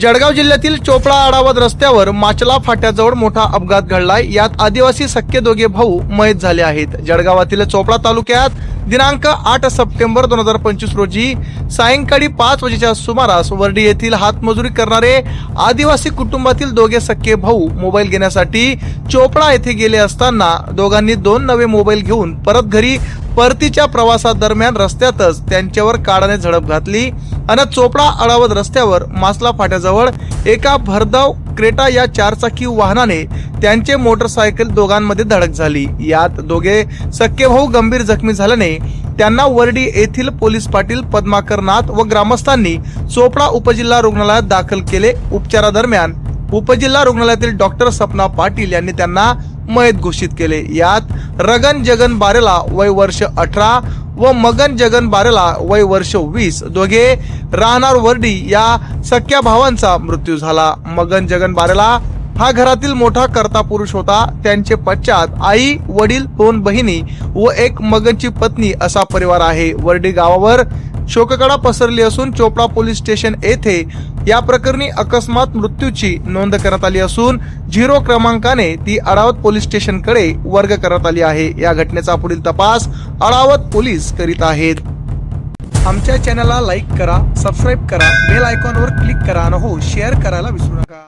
जळगाव जिल्ह्यातील चोपडा आडावत रस्त्यावर माचला फाट्याजवळ मोठा अपघात घडलाय. यात आदिवासी सख्खे दोघे भाऊ मयत झाले आहेत. जळगावातील चोपडा तालुक्यात दिनांक आठ सप्टेंबर दोन हजार पंचवीस रोजी सायंकाळी पाच वाजेच्या सुमारास वर्डी येथील हातमजुरी करणारे आदिवासी कुटुंबातील दोघे सख्खे भाऊ मोबाईल घेण्यासाठी चोपडा येथे गेले असताना दोघांनी दोन नवे मोबाईल घेऊन परत घरी परतीच्या प्रवासादरम्यान रस्त्यातच त्यांच्यावर काळाने झडप घातली आणि चोपडा अडावत रस्त्यावर मासला फाट्याजवळ एका भरधाव क्रेटा या चारचाकी वाहनाने त्यांचे मोटरसायकल दोघांमध्ये धडक झाली. यात दोघे सख्खे भाऊ गंभीर जखमी झाल्याने त्यांना वर्डी येथील पोलीस पाटील पद्माकर नाथ व ग्रामस्थांनी चोपडा उपजिल्हा रुग्णालयात दाखल केले. उपचारादरम्यान उपजिल्हा रुग्णालयातील डॉक्टर सपना पाटील यांनी त्यांना मयत घोषित केले. यात रगन जगन बारेला वय वर्ष अठरा व मगन जगन बारेला वय वर्ष वीस. दोघे राहणार वर्डी या सख्या भावांचा मृत्यू झाला. मगन जगन बारेला हा घरातील मोठा कर्ता पुरुष होता. त्यांचे पश्चात आई वडील दोन बहिणी व एक मगनची पत्नी असा परिवार आहे. वर्डी गावावर शोककडा पसरली असून चोपडा पोलीस स्टेशन येथे या प्रकरणी अकस्मात मृत्यूची नोंद करण्यात आली असून झिरो क्रमांकाने ती अडावत पोलीस स्टेशनकडे वर्ग करण्यात आली आहे. या घटनेचा पुढील तपास अडावत पोलीस करीत आहेत. आमच्या चॅनलला लाईक करा सबस्क्राईब करा बेल आयकॉनवर क्लिक करा आणि हो शेअर करायला विसरू नका.